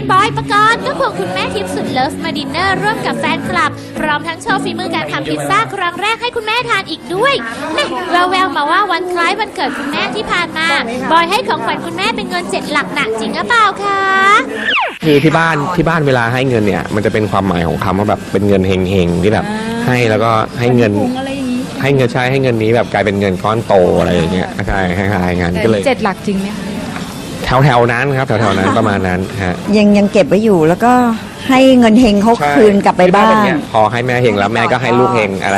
รียนบอยประกรณ์ก็ควงคุณแม่ทิพย์สุดเลิฟมาดินเนอร์ร่วมกับแฟนคลับ พร้อมทั้งโชว์ฝีมือการทำพิซซ่าครั้งแรกให้คุณแม่ทานอีกด้วยแม่แววๆมาว่าวันคล้ายวันเกิดคุณแม่ที่ผ่านมา บอยให้ของขวัญคุณแม่เป็นเงินเจ็ดหลักหนักจริงหรือเปล่าคะคือที่บ้านที่บ้านเวลาให้เงินเนี่ย มันจะเป็นความหมายของคำว่าแบบเป็นเงินเฮงๆที่แบบให้แล้วก็ให้เงินปรุงอะไรอย่างนี้ให้เงินใช้ให้เงินนี้แบบกลายเป็นเงินก้อนโตอะไรอย่างเงี้ยใช่คล้ายๆงานก็เลย เจ็ดหลักจริงไหมคะ แถวๆนั้นครับแถวๆนั้นประมาณนั้นฮะ ยังยังเก็บไว้อยู่แล้วก็ให้เงินเฮงเขาใช่คืนกลับไปบ้าที่งเยพอให้แม่เฮงแล้วแม่ก็ให้ลูกเฮงอะไร